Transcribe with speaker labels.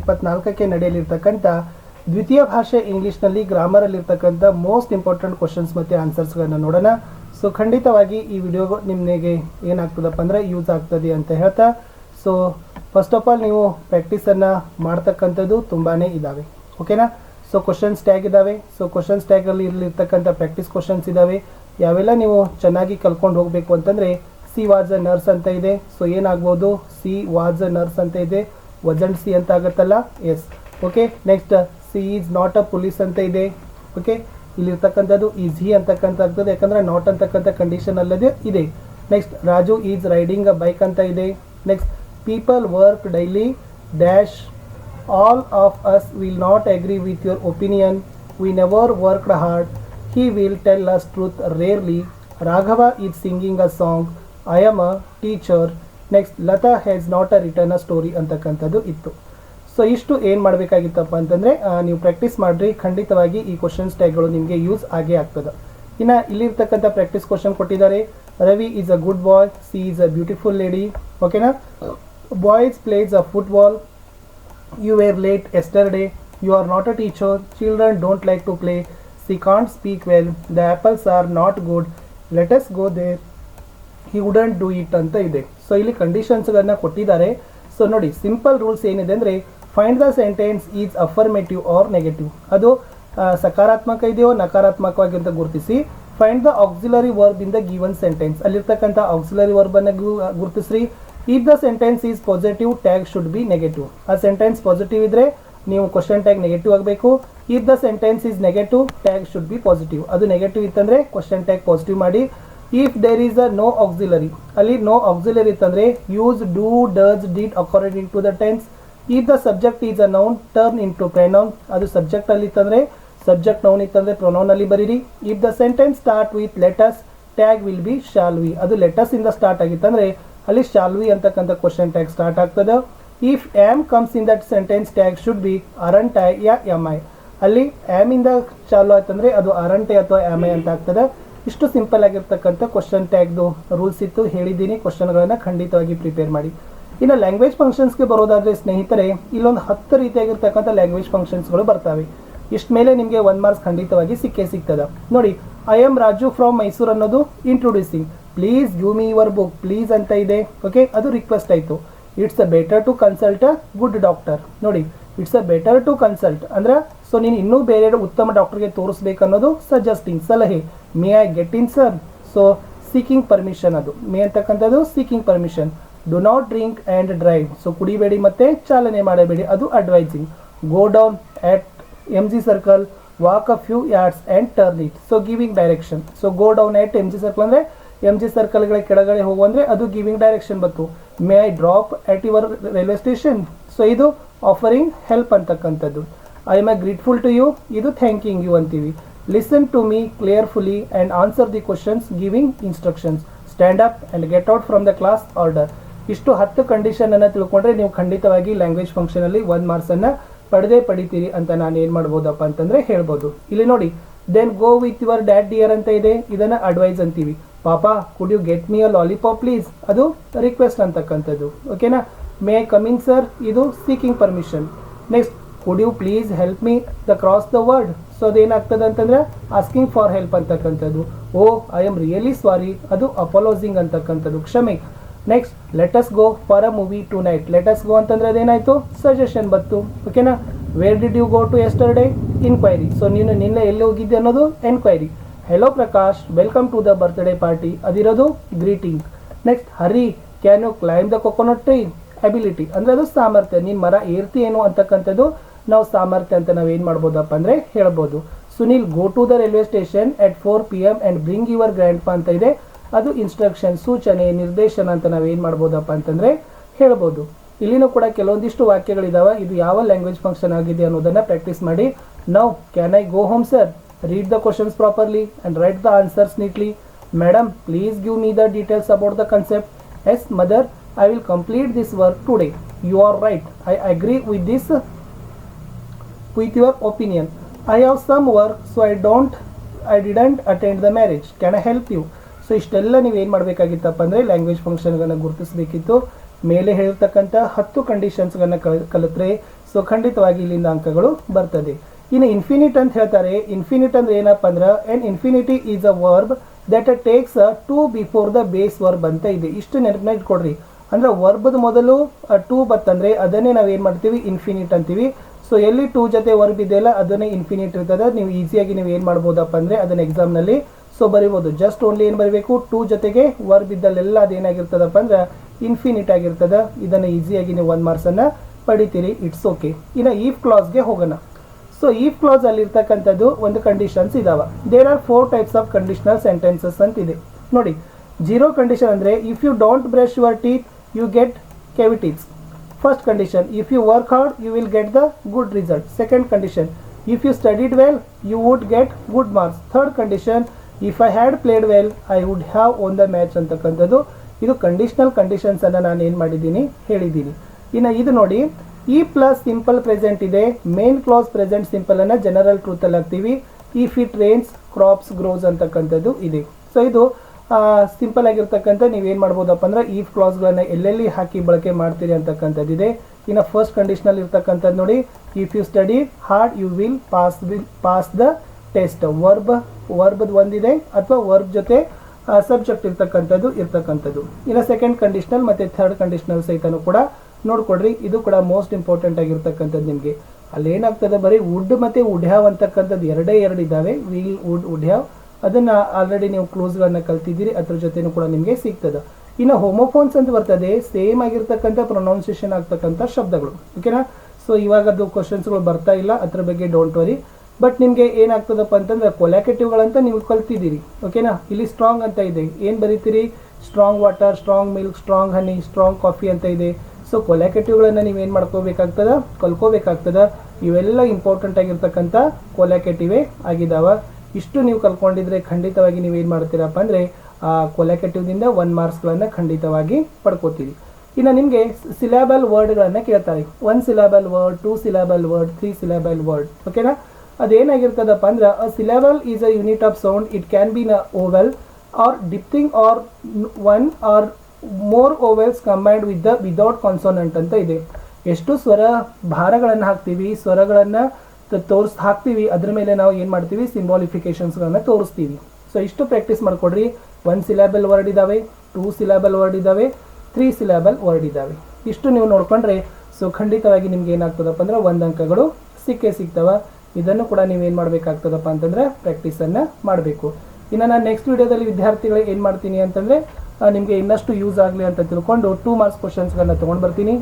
Speaker 1: ಇಪ್ಪತ್ನಾಲ್ಕಕ್ಕೆ ನಡೆಯಲಿರ್ತಕ್ಕಂಥ ದ್ವಿತೀಯ ಭಾಷೆ ಇಂಗ್ಲೀಷ್ನಲ್ಲಿ ಗ್ರಾಮರಲ್ಲಿರ್ತಕ್ಕಂಥ ಮೋಸ್ಟ್ ಇಂಪಾರ್ಟೆಂಟ್ ಕ್ವಶನ್ಸ್ ಮತ್ತು ಆನ್ಸರ್ಸ್ಗಳನ್ನು ನೋಡೋಣ. ಸೊ ಖಂಡಿತವಾಗಿ ಈ ವಿಡಿಯೋ ನಿಮಗೆ ಏನಾಗ್ತದಪ್ಪ ಅಂದರೆ ಯೂಸ್ ಆಗ್ತದೆ ಅಂತ ಹೇಳ್ತಾ. ಸೊ ಫಸ್ಟ್ ಆಫ್ ಆಲ್ ನೀವು ಪ್ರಾಕ್ಟೀಸನ್ನು ಮಾಡ್ತಕ್ಕಂಥದ್ದು ತುಂಬಾ ಇದ್ದಾವೆ ಓಕೆನಾ ಸೊ ಕ್ವಶನ್ಸ್ ಟ್ಯಾಗ್ ಇದ್ದಾವೆ ಸೊ ಕ್ವಶನ್ಸ್ ಟ್ಯಾಗಲ್ಲಿ ಇರಲಿರ್ತಕ್ಕಂಥ ಪ್ರಾಕ್ಟೀಸ್ ಕ್ವಶನ್ಸ್ ಇದ್ದಾವೆ ಯಾವೆಲ್ಲ ನೀವು ಚೆನ್ನಾಗಿ ಕಲ್ಕೊಂಡು ಹೋಗಬೇಕು ಅಂತಂದರೆ ಸಿ ವಾಸ್ ಅ ನರ್ಸ್ ಅಂತ ಇದೆ. ಸೊ ಏನಾಗ್ಬೋದು? ಸಿ ವಾಸ್ ಅ ನರ್ಸ್ ಅಂತ ಇದೆ. ವಜಂಟ್ ಸಿ ಅಂತ ಆಗುತ್ತಲ್ಲ? Yes okay next she is not a police ಅಂತ ಇದೆ. ಓಕೆ ಇಲ್ಲಿರ್ತಕ್ಕಂಥದ್ದು ಈಸ್ ಹಿ ಅಂತಕ್ಕಂಥ ಆಗ್ತದೆ, ಯಾಕಂದ್ರೆ ನಾಟ್ ಅಂತಕ್ಕಂಥ ಕಂಡೀಷನ್ ಅಲ್ಲದೆ ಇದೆ. Next Raju is riding a bike ಅಂತ ಇದೆ. Next people work daily dash all of us will not agree with your opinion we never worked hard he will tell us truth rarely Raghava is singing a song I am a teacher. Next Lata has not a return a story ಅಂತಕ್ಕಂಥದ್ದು ಇತ್ತು. So ಇಷ್ಟು ಏನು ಮಾಡಬೇಕಾಗಿತ್ತಪ್ಪ ಅಂತಂದರೆ ನೀವು practice ಮಾಡಿರಿ, ಖಂಡಿತವಾಗಿ ಈ questions ಟ್ಯಾಗ್ಗಳು ನಿಮಗೆ ಯೂಸ್ ಆಗೇ ಆಗ್ತದೆ. ಇನ್ನು ಇಲ್ಲಿರ್ತಕ್ಕಂಥ ಪ್ರಾಕ್ಟೀಸ್ ಕ್ವಶನ್ ಕೊಟ್ಟಿದ್ದಾರೆ. Ravi is a good boy she is a beautiful lady ಓಕೆನಾ boys plays a football you were late yesterday you are not a teacher children don't like to play she can't speak well the apples are not good let us go there he wouldn't do it ಅಂತ ಇದೆ. So ಇಲ್ಲಿ ಕಂಡೀಷನ್ಸ್ಗಳನ್ನ ಕೊಟ್ಟಿದ್ದಾರೆ. So ನೋಡಿ simple rules ಏನಿದೆ ಅಂದರೆ find the sentence is affirmative or negative ಅದು ಸಕಾರಾತ್ಮಕ ಇದೆಯೋ, ನಕಾರಾತ್ಮಕವಾಗಿ ಅಂತ ಗುರುತಿಸಿ. Find the auxiliary verb in the given sentence ಅಲ್ಲಿರ್ತಕ್ಕಂಥ ಆಕ್ಸಿಲರಿ ವರ್ಬನ್ನು ಗುರುತಿಸ್ರಿ. If the sentence is positive tag should be negative ಆ ಸೆಂಟೆನ್ಸ್ ಪಾಸಿಟಿವ್ ಇದ್ರೆ, ನೀವು ಕ್ವಶನ್ ಟ್ಯಾಗ್ ನೆಗೆಟಿವ್ ಆಗಬೇಕು. If the sentence is negative tag should be positive ಅದು negative ಇತ್ತಂದ್ರೆ question tag positive ಮಾಡಿ. If there is a no auxiliary ಅಲ್ಲಿ no auxiliary ಇತ್ತಂದ್ರೆ use do does did according to the tense if the subject is a noun turn into pronoun ಅದು subject ಅಲ್ಲಿ ಇತ್ತಂದ್ರೆ subject noun ಇತ್ತಂದ್ರೆ pronoun ಅಲ್ಲಿ ಬರೀರಿ. If the sentence start with let us tag will be shall we ಅದು let us ಇಂದ start ಆಗಿತ್ತಂದ್ರೆ, ಅಲ್ಲಿ ಶಾಲ್ವಿ ಅಂತಕ್ಕಂಥ ಕ್ವಶನ್ ಟ್ಯಾಗ್ ಸ್ಟಾರ್ಟ್ ಆಗ್ತದೆ. If am comes in that sentence tag should be aren't I yeah am I ಅಲ್ಲಿ am ಇಂದ ಚಾಲು ಆಯ್ತಂದ್ರೆ ಅದು ಅರಂಟೆ ಅಥವಾ ಎಂ ಐ ಅಂತ ಆಗ್ತದೆ. ಇಷ್ಟು ಸಿಂಪಲ್ ಆಗಿರ್ತಕ್ಕಂಥ ಕ್ವಶನ್ ಟ್ಯಾಗ್ದು ರೂಲ್ಸ್ ಇತ್ತು, ಹೇಳಿದ್ದೀನಿ. ಕ್ವಶನ್ಗಳನ್ನು ಖಂಡಿತವಾಗಿ ಪ್ರಿಪೇರ್ ಮಾಡಿ. ಇನ್ನು ಲ್ಯಾಂಗ್ವೇಜ್ ಫಂಕ್ಷನ್ಸ್ಗೆ ಬರೋದಾದರೆ ಸ್ನೇಹಿತರೆ, ಇಲ್ಲೊಂದು ಹತ್ತು ರೀತಿಯಾಗಿರ್ತಕ್ಕಂಥ ಲ್ಯಾಂಗ್ವೇಜ್ ಫಂಕ್ಷನ್ಸ್ಗಳು ಬರ್ತವೆ. ಇಷ್ಟ ಮೇಲೆ ನಿಮಗೆ ಒನ್ ಮಾರ್ಕ್ಸ್ ಖಂಡಿತವಾಗಿ ಸಿಕ್ಕೇ ಸಿಗ್ತದೆ. ನೋಡಿ I am Raju from Mysuru ಅನ್ನೋದು introducing please give me your book please ಅಂತ ಇದೆ. ಓಕೆ ಅದು ರಿಕ್ವೆಸ್ಟ್ ಆಯಿತು. It's a better to consult a good doctor ನೋಡಿ it's a better to consult ಅಂದ್ರೆ ಸೊ ನೀನು ಇನ್ನೂ ಬೇರೆ ಉತ್ತಮ ಡಾಕ್ಟರ್ಗೆ ತೋರಿಸ್ಬೇಕು ಅನ್ನೋದು ಸಜೆಸ್ಟಿಂಗ್ ಸಲಹೆ. May I get in sir so seeking permission ಅದು. ಮೇ ಅಂತಕ್ಕಂಥದ್ದು seeking permission do not drink and drive so ಕುಡಿಬೇಡಿ ಮತ್ತು ಚಾಲನೆ ಮಾಡಬೇಡಿ. ಅದು advising go down at M G circle walk a few yards and turn it so giving direction so go down at M G circle ಅಂದರೆ M G ಸರ್ಕಲ್ಗಳ ಕೆಳಗಡೆ ಹೋಗು ಅಂದರೆ ಅದು ಗಿವಿಂಗ್ ಡೈರೆಕ್ಷನ್ ಬಂತು. May I drop at your railway station so ಇದು offering help ಅಂತಕ್ಕಂಥದ್ದು. I am I grateful to you ಇದು ಥ್ಯಾಂಕಿಂಗ್ ಯು ಅಂತೀವಿ. Listen to me carefully and answer the questions giving instructions stand up and get out from the class order ಇಷ್ಟು ಹತ್ತು condition ಅನ್ನು ತಿಳ್ಕೊಂಡ್ರೆ ನೀವು ಖಂಡಿತವಾಗಿ ಲ್ಯಾಂಗ್ವೇಜ್ ಫಂಕ್ಷನಲ್ಲಿ ಒಂದು ಮಾರ್ಕ್ಸನ್ನು ಪಡೆದೇ ಪಡಿತೀರಿ ಅಂತ ನಾನು ಏನು ಮಾಡ್ಬೋದಪ್ಪ ಅಂತಂದ್ರೆ ಹೇಳ್ಬೋದು. ಇಲ್ಲಿ ನೋಡಿ then go with your dad dear ಅಂತ ಇದೆ. ಇದನ್ನ ಅಡ್ವೈಸ್ ಅಂತೀವಿ. Papa could you get me a lollipop please ಅದು ರಿಕ್ವೆಸ್ಟ್ ಅಂತಕ್ಕಂಥದ್ದು. ಓಕೆನಾ ಮೇ ಕಮಿನ್ ಸರ್ ಇದು seeking permission next could you please help me the cross the word so ಅದೇನಾಗ್ತದೆ ಅಂತಂದರೆ asking for help ಅಂತಕ್ಕಂಥದ್ದು. Oh I am really sorry ಅದು apologising ಅಂತಕ್ಕಂಥದ್ದು. ಕ್ಷಮೆ. Next let us go for a movie tonight let us go ಅಂತಂದ್ರೆ ಅದೇನಾಯಿತು? Suggestion ಬಂತು. ಓಕೆನಾ where did you go to yesterday inquiry so ನೀನು ನಿನ್ನೆ ಎಲ್ಲಿ ಹೋಗಿದ್ದೆ ಅನ್ನೋದು enquiry hello Prakash welcome to the birthday party ಅದಿರೋದು greeting next Hari can you climb the coconut tree ability ಅಂದ್ರೆ ಅದು ಸಾಮರ್ಥ್ಯ. ನೀನು ಮರ ಏರ್ತಿ ಏನು ಅಂತಕ್ಕಂಥದ್ದು ನಾವು ಸಾಮರ್ಥ್ಯ ಅಂತ ನಾವು ಏನು ಮಾಡ್ಬೋದಪ್ಪ ಅಂದರೆ ಹೇಳ್ಬೋದು. Sunil go to the railway station at four P M and bring your grand ಅಂತ ಇದೆ. ಅದು ಇನ್ಸ್ಟ್ರಕ್ಷನ್ ಸೂಚನೆ, ನಿರ್ದೇಶನ ಅಂತ ನಾವು ಏನು ಮಾಡ್ಬೋದಪ್ಪ ಅಂತಂದರೆ ಹೇಳ್ಬೋದು. ಇಲ್ಲಿನೂ ಕೂಡ ಕೆಲವೊಂದಿಷ್ಟು ವಾಕ್ಯಗಳಿದಾವೆ. ಇದು ಯಾವ ಲ್ಯಾಂಗ್ವೇಜ್ ಫಂಕ್ಷನ್ ಆಗಿದೆ ಅನ್ನೋದನ್ನ ಪ್ರಾಕ್ಟೀಸ್ ಮಾಡಿ. Now can I go home sir read the questions properly and write the answers neatly madam please give me the details about the concept yes mother I will complete this work today you are right I agree with this with your opinion. I have some work, so I don't, I didn't attend the marriage. Can I help you? So ಇಷ್ಟೆಲ್ಲ ನೀವು ಏನು ಮಾಡಬೇಕಾಗಿತ್ತಪ್ಪ ಅಂದರೆ language ಫಂಕ್ಷನ್ಗಳನ್ನು ಗುರುತಿಸಬೇಕಿತ್ತು. ಮೇಲೆ ಹೇಳಿರ್ತಕ್ಕಂಥ ಹತ್ತು ಕಂಡೀಷನ್ಸ್ಗಳನ್ನು ಕಲ್ ಕಲಿತ್ರೆ so ಖಂಡಿತವಾಗಿ ಇಲ್ಲಿಂದ ಅಂಕಗಳು ಬರ್ತದೆ. ಇನ್ನು ಇನ್ಫಿನಿಟ್ ಅಂತ ಹೇಳ್ತಾರೆ. ಇನ್ಫಿನಿಟ್ ಅಂದ್ರೆ ಏನಪ್ಪ ಅಂದ್ರೆ an infinity is a verb that takes to before the base verb ಅಂತ ಇದೆ. ಇಷ್ಟು ನೆನಪಿನ ಇಟ್ಕೊಡ್ರಿ ಅಂದ್ರೆ ವರ್ಬದ ಮೊದಲು ಟೂ ಬತ್ತಂದ್ರೆ ಅದನ್ನೇ ನಾವು ಏನು ಮಾಡ್ತೀವಿ? ಇನ್ಫಿನಿಟ್ ಅಂತೀವಿ. ಸೊ ಎಲ್ಲಿ ಟೂ ಜೊತೆ ವರ್ಬ್ ಇದೆಯಲ್ಲ, ಅದನ್ನೇ ಇನ್ಫಿನಿಟ್ ಇರ್ತದೆ. ನೀವು ಈಸಿಯಾಗಿ ನೀವು ಏನು ಮಾಡ್ಬೋದಪ್ಪ ಅಂದ್ರೆ ಅದನ್ನ ಎಕ್ಸಾಮ್ನಲ್ಲಿ ಸೊ ಬರಿಬೋದು. ಜಸ್ಟ್ ಓನ್ಲಿ ಏನು ಬರಬೇಕು? ಟೂ ಜೊತೆಗೆ ವರ್ಬ್ ಇದ್ದಲ್ಲೆಲ್ಲ ಅದೇನಾಗಿರ್ತದಪ್ಪ ಅಂದ್ರೆ ಇನ್ಫಿನಿಟ್ ಆಗಿರ್ತದೆ. ಇದನ್ನು ಈಸಿಯಾಗಿ ನೀವು ಒನ್ ಮಾರ್ಕ್ಸನ್ನು ಪಡಿತೀರಿ. ಇಟ್ಸ್ ಓಕೆ ಇನ್ನು ಈಫ್ ಕ್ಲಾಸ್ಗೆ ಹೋಗೋಣ. ಸೊ ಈಫ್ ಕ್ಲಾಸ್ ಅಲ್ಲಿ ಇರ್ತಕ್ಕಂಥದ್ದು ಒಂದು ಕಂಡೀಷನ್ಸ್ ಇದಾವೆ. There are four types of conditional sentences ಅಂತ ಇದೆ ನೋಡಿ ಜೀರೋ ಕಂಡೀಷನ್ ಅಂದರೆ if you don't brush your teeth you get cavities first condition if you work hard you will get the good result second condition if you studied well you would get good marks third condition if I had played well I would have won the match ಅಂತಕ್ಕಂಥದ್ದು ಇದು conditional conditions ಅನ್ನು ನಾನು ಏನು ಮಾಡಿದ್ದೀನಿ? ಹೇಳಿದ್ದೀನಿ. ಇನ್ನು ಇದು ನೋಡಿ ಇ ಪ್ಲಸ್ ಸಿಂಪಲ್ ಪ್ರೆಸೆಂಟ್ ಇದೆ. ಮೇನ್ ಕ್ಲಾಸ್ ಪ್ರೆಸೆಂಟ್ ಸಿಂಪಲನ್ನು ಜನರಲ್ ಟ್ರೂತಲ್ಲಿ ಹಾಕ್ತೀವಿ if it rains crops grows ಅಂತಕ್ಕಂಥದ್ದು ಇದೆ. ಸೊ ಇದು ಸಿಂಪಲ್ ಆಗಿರ್ತಕ್ಕಂಥ ನೀವೇನು ಮಾಡ್ಬೋದಪ್ಪ ಅಂದ್ರೆ ಈ ಕ್ಲಾಸ್ಗಳನ್ನ ಎಲ್ಲೆಲ್ಲಿ ಹಾಕಿ ಬಳಕೆ ಮಾಡ್ತೀರಿ ಅಂತಕ್ಕಂಥದ್ದಿದೆ ಇನ್ನು ಫಸ್ಟ್ ಕಂಡೀಷನಲ್ ಇರ್ತಕ್ಕಂಥದ್ದು ನೋಡಿ if you study hard you will pass will pass the test verb ವರ್ಬದ್ ಒಂದಿದೆ ಅಥವಾ ವರ್ಬ್ ಜೊತೆ ಸಬ್ಜೆಕ್ಟ್ ಇರ್ತಕ್ಕಂಥದ್ದು ಇರ್ತಕ್ಕಂಥದ್ದು. ಇನ್ನು ಸೆಕೆಂಡ್ ಕಂಡೀಷನಲ್ ಮತ್ತು ಥರ್ಡ್ ಕಂಡೀಷನಲ್ ಸಹಿತನೂ ಕೂಡ ನೋಡ್ಕೊಡ್ರಿ. ಇದು ಕೂಡ ಮೋಸ್ಟ್ ಇಂಪಾರ್ಟೆಂಟ್ ಆಗಿರ್ತಕ್ಕಂಥದ್ದು ನಿಮಗೆ. ಅಲ್ಲಿ ಏನಾಗ್ತದೆ ಬರೀ ವುಡ್ ಮತ್ತು ವುಡ್ ಹ್ಯಾವ್ ಅಂತಕ್ಕಂಥದ್ದು ಎರಡೇ ಎರಡು ಇದ್ದಾವೆ. ವಿಲ್ ವುಡ್ ಉಡ್ಯಾವ್ ಅದನ್ನ ಆಲ್ರೆಡಿ ನೀವು ಕ್ಲೋಸ್ಗಳನ್ನ ಕಲ್ತಿದ್ದೀರಿ, ಅದ್ರ ಜೊತೆನೂ ಕೂಡ ನಿಮಗೆ ಸಿಗ್ತದೆ. ಇನ್ನು ಹೋಮೋಫೋನ್ಸ್ ಅಂತ ಬರ್ತದೆ ಸೇಮ್ ಆಗಿರ್ತಕ್ಕಂಥ ಪ್ರೊನೌನ್ಸಿಯೇಷನ್ ಆಗ್ತಕ್ಕಂಥ ಶಬ್ದಗಳು ಓಕೆನಾ ಸೊ ಇವಾಗ ಅದು ಕ್ವಶನ್ಸ್ಗಳು ಬರ್ತಾ ಇಲ್ಲ, ಅದ್ರ ಬಗ್ಗೆ ಡೋಂಟ್ ವರಿ ಬಟ್ ನಿಮಗೆ ಏನಾಗ್ತದಪ್ಪ ಅಂತಂದ್ರೆ ಕೊಲ್ಯಾಕೆಟಿವ್ಗಳಂತ ನೀವು ಕಲ್ತಿದ್ದೀರಿ ಓಕೆನಾ ಇಲ್ಲಿ ಸ್ಟ್ರಾಂಗ್ ಅಂತ ಇದೆ. ಏನು ಬರೀತೀರಿ? Strong water strong milk strong honey strong coffee ಅಂತ ಇದೆ. ಸೊ ಕೊಲ್ಯಾಕೆಟಿವ್ಗಳನ್ನು ಏನು ಮಾಡ್ಕೋಬೇಕಾಗ್ತದ? ಕಲ್ಕೋಬೇಕಾಗ್ತದ? ಇವೆಲ್ಲ ಇಂಪಾರ್ಟೆಂಟ್ ಆಗಿರ್ತಕ್ಕಂಥ ಕೊಲ್ಯಾಕೆಟಿವೇ ಆಗಿದಾವ. ಇಷ್ಟು ನೀವು ಕಲ್ಕೊಂಡಿದ್ರೆ ಖಂಡಿತವಾಗಿ ನೀವು ಏನು ಮಾಡ್ತೀರಪ್ಪ ಅಂದರೆ, ಆ ಕೊಲೆಕೆಟಿವ್ದಿಂದ ಒನ್ ಮಾರ್ಕ್ಸ್ಗಳನ್ನು ಖಂಡಿತವಾಗಿ ಪಡ್ಕೋತೀರಿ. ಇನ್ನು ನಿಮಗೆ ಸಿಲಾಬಲ್ ವರ್ಡ್ಗಳನ್ನು ಕೇಳ್ತಾರೆ. One syllable word two syllable word three syllable word ಓಕೆನಾ ಅದೇನಾಗಿರ್ತದಪ್ಪ ಅಂದ್ರೆ a syllable is a unit of sound it can be a vowel or diphthong or one or more vowels combined with the without consonant ಅಂತ ಇದೆ. ಎಷ್ಟು ಸ್ವರ ಭಾರಗಳನ್ನು ಹಾಕ್ತೀವಿ, ಸ್ವರಗಳನ್ನು ತೋರಿಸ್ ಹಾಕ್ತೀವಿ. ಅದ್ರ ಮೇಲೆ ನಾವು ಏನು ಮಾಡ್ತೀವಿ? ಸಿಂಬಾಲಿಫಿಕೇಶನ್ಸ್ಗಳನ್ನ ತೋರಿಸ್ತೀವಿ. ಸೊ ಇಷ್ಟು ಪ್ರಾಕ್ಟೀಸ್ ಮಾಡಿಕೊಡ್ರಿ. ಒನ್ ಸಿಲೆಬಲ್ ವರ್ಡ್ ಇದ್ದಾವೆ ಟೂ ಸಿಲೆಬಲ್ ವರ್ಡ್ ಇದ್ದಾವೆ ತ್ರೀ ಸಿಲೆಬಲ್ ವರ್ಡ್ ಇದ್ದಾವೆ ಇಷ್ಟು ನೀವು ನೋಡ್ಕೊಂಡ್ರೆ ಸೊ ಖಂಡಿತವಾಗಿ ನಿಮ್ಗೆ ಏನಾಗ್ತದಪ್ಪ ಅಂದ್ರೆ ಒಂದು ಅಂಕಗಳು ಸಿಕ್ಕೇ ಸಿಗ್ತವೆ. ಇದನ್ನು ಕೂಡ ನೀವೇನು ಮಾಡಬೇಕಾಗ್ತದಪ್ಪ ಅಂತಂದ್ರೆ ಪ್ರಾಕ್ಟೀಸನ್ನು ಮಾಡಬೇಕು. ಇನ್ನು ನಾನು ನೆಕ್ಸ್ಟ್ ವಿಡಿಯೋದಲ್ಲಿ ವಿದ್ಯಾರ್ಥಿಗಳಿಗೆ ಏನು ಮಾಡ್ತೀನಿ ಅಂತಂದರೆ ನಿಮಗೆ ಇನ್ನಷ್ಟು ಯೂಸ್ ಆಗಲಿ ಅಂತ ತಿಳ್ಕೊಂಡು ಟೂ ಮಾರ್ಕ್ಸ್ ಕ್ವಶನ್ಸ್ಗಳನ್ನ ತೊಗೊಂಡು ಬರ್ತೀನಿ.